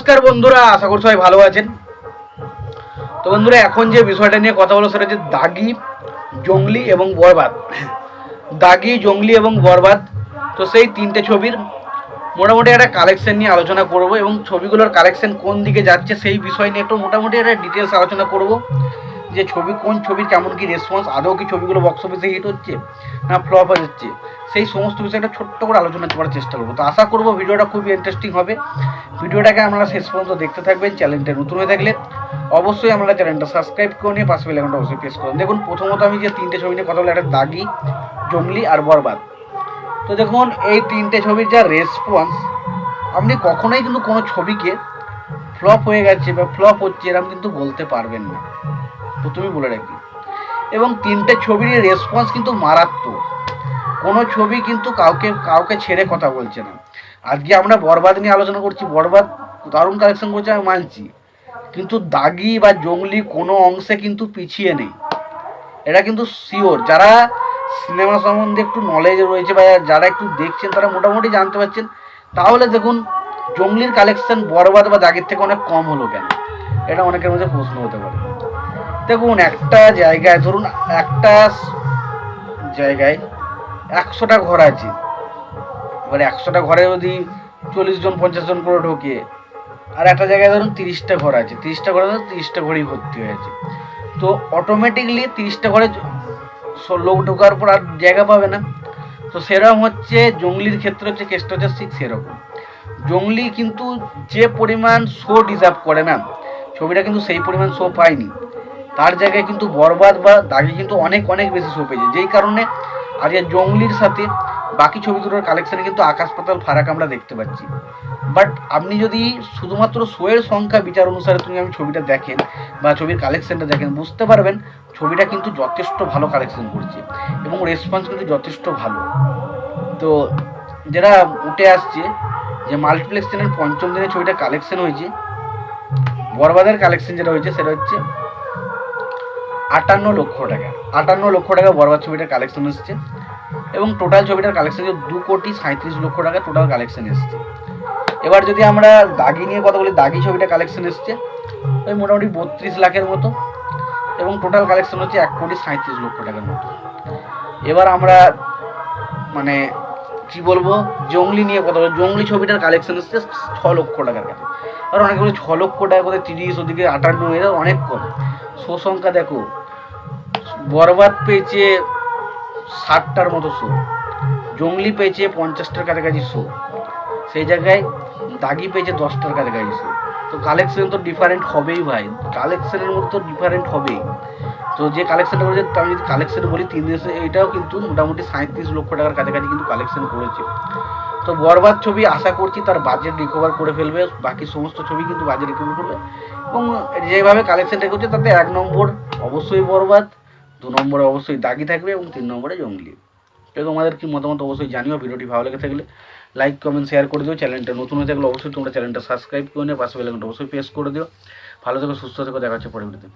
নমস্কার বন্ধুরা, আশা করছি সবাই ভালো আছেন। তো বন্ধুরা, এখন যে বিষয়টা নিয়ে কথা বলো সেটা হচ্ছে দাগি, জঙ্গলি এবং বরবাদ। দাগি, জঙ্গলি এবং বরবাদ, তো সেই তিনটে ছবির মোটামুটি একটা কালেকশন নিয়ে আলোচনা করব এবং ছবিগুলোর কালেকশন কোন দিকে যাচ্ছে সেই বিষয় নিয়ে একটু মোটামুটি একটা ডিটেলস আলোচনা করব। যে ছবি, কোন ছবির কেমন কি রেসপন্স আদৌ কি ছবিগুলো বক্স অফিসে হিট হচ্ছে না ফ্লপ হচ্ছে সেই সমস্ত বিষয়ে একটা ছোট্ট করে আলোচনা করার চেষ্টা করব। তো আশা করব ভিডিওটা খুবই ইন্টারেস্টিং হবে। ভিডিওটাকে আপনারা শেষ পর্যন্ত দেখতে থাকবেন চ্যানেলটা নতুন হয়ে থাকলে অবশ্যই আমরা চ্যানেলটা সাবস্ক্রাইব করে নিয়ে পাশে বেলাকনটা অবশ্যই প্রেস করুন। দেখুন, প্রথমত আমি যে তিনটে ছবি নিয়ে কথা বলি, একটা দাগি, জঙ্গলি আর বরবাদ। তো দেখুন, এই তিনটে ছবির যা রেসপন্স আপনি কখনোই কিন্তু কোনো ছবিকে ফ্লপ হয়ে গেছে বা ফ্লপ হচ্ছে এরকম কিন্তু বলতে পারবেন না। প্রথমেই বলে রাখি এবং তিনটে ছবির রেসপন্স কিন্তু মারাত্মক। কোনো ছবি কিন্তু কাউকে কাউকে ছেড়ে কথা বলছে না। আজকে আমরা বরবাদ নিয়ে আলোচনা করছি। বরবাদ দারুণ কালেকশন করছে আমি মানছি। কিন্তু দাগি বা জঙ্গলি কোনো অংশে কিন্তু পিছিয়ে নেই। এটা কিন্তু শিওর যারা সিনেমা সম্বন্ধে একটু নলেজ রয়েছে বা যারা একটু দেখছেন, তারা মোটামুটি জানতে পারছেন। তাহলে দেখুন, জঙ্গলির কালেকশন বরবাদ বা দাগির থেকে অনেক কম হলো কেন? এটা অনেকের মধ্যে প্রশ্ন হতে পারে। দেখুন, একটা জায়গায় ধরুন, একটা জায়গায় একশোটা ঘর আছে। এবার একশোটা ঘরে যদি চল্লিশ জন, পঞ্চাশ জন করে ঢোকে, আর একটা জায়গায় ধরুন তিরিশটা ঘর আছে, তিরিশটা ঘরে ধরুন তিরিশটা ঘরেই ভর্তি হয়েছে। তো অটোমেটিকলি তিরিশটা ঘরে লোক ঢোকার পর আর জায়গা পাবে না। তো সেরকম হচ্ছে, জঙ্গলির ক্ষেত্রে হচ্ছে কেসটা হচ্ছে ঠিক সেরকম। জঙ্গলি কিন্তু যে পরিমাণ শো ডিজার্ভ করে না, ছবিটা কিন্তু সেই পরিমাণ শো পায়নি। তার জায়গায় কিন্তু বরবাদ বা দাগি কিন্তু অনেক অনেক বেশি শো পেয়েছে। যেই কারণে আজকে জঙ্গলির সাথে বাকি ছবি দুটোর কালেকশানে কিন্তু আকাশ পাতাল ফারাক আমরা দেখতে পাচ্ছি। বাট আপনি যদি শুধুমাত্র শোয়ের সংখ্যা বিচার অনুসারে তুমি আমি ছবিটা দেখেন বা ছবির কালেকশানটা দেখেন, বুঝতে পারবেন ছবিটা কিন্তু যথেষ্ট ভালো কালেকশন করছে এবং রেসপন্স কিন্তু যথেষ্ট ভালো। তো যেটা উঠে আসছে, যে মাল্টিপ্লেক্স চ্যানেল পঞ্চম দিনে ছবিটা কালেকশন হয়েছে, বরবাদের কালেকশন যেটা হয়েছে সেটা হচ্ছে আটান্ন লক্ষ টাকা। আটান্ন লক্ষ টাকা বরবাদ ছবিটার কালেকশন এসছে এবং টোটাল ছবিটার কালেকশন দু কোটি সাঁত্রিশ লক্ষ টাকা টোটাল কালেকশন এসছে। এবার যদি আমরা দাগি নিয়ে কথা বলি, দাগি ছবিটা কালেকশন এসছে ওই মোটামুটি বত্রিশ লাখের মতো এবং টোটাল কালেকশন হচ্ছে এক কোটি সাঁত্রিশ লক্ষ টাকার মতো। এবার আমরা মানে কি বলব, জঙ্গলি নিয়ে কথা বলব জঙ্গলি ছবিটার কালেকশন এসছে ছ লক্ষ টাকার কাছে। আর অনেকে ছ লক্ষ টাকা করে তিরিশ ওদিকে আটান্ন, এরা অনেক কম। শো সংখ্যা দেখো বরবাদ পেয়েছে ষাটটার মতো শো। জঙ্গলি পেয়েছে পঞ্চাশটার কাছাকাছি শো। সেই জায়গায় দাগি পেয়েছে দশটার কাছাকাছি শো। তো কালেকশন তো ডিফারেন্ট হবেই ভাই। কালেকশনের মধ্যে তো ডিফারেন্ট হবেই। তো যে কালেকশনটা করেছে আমি যদি কালেকশন বলি, তিন দেশে, এটাও কিন্তু মোটামুটি সাঁত্রিশ লক্ষ টাকার কাছাকাছি কিন্তু কালেকশন করেছে। তো বরবাদ ছবি আশা করছি তার বাজেট রিকভার করে ফেলবে। বাকি সমস্ত ছবি কিন্তু বাজেট রিকভার করবে। এবং যেভাবে কালেকশনটা করছে, তাতে এক নম্বর অবশ্যই বরবাদ। দু নম্বরে অবশ্যই দাগি থাকবে এবং তিন নম্বরে জঙ্গলি। তো তোমাদের কি মতামত অবশ্যই জানিও, ভিডিওটি ভালো লেগে থাকলে লাইক কমেন্ট শেয়ার করে দিও। চ্যানেলটা নতুন হয়ে থাকলে অবশ্যই তোমরা চ্যানেলটা সাবস্ক্রাইব করে নিও, পাশে বেলাকনটা অবশ্যই প্রেস করে দিও। ভালো থেকো, সুস্থ থেকো, দেখা হচ্ছে পরে ভিডিওতে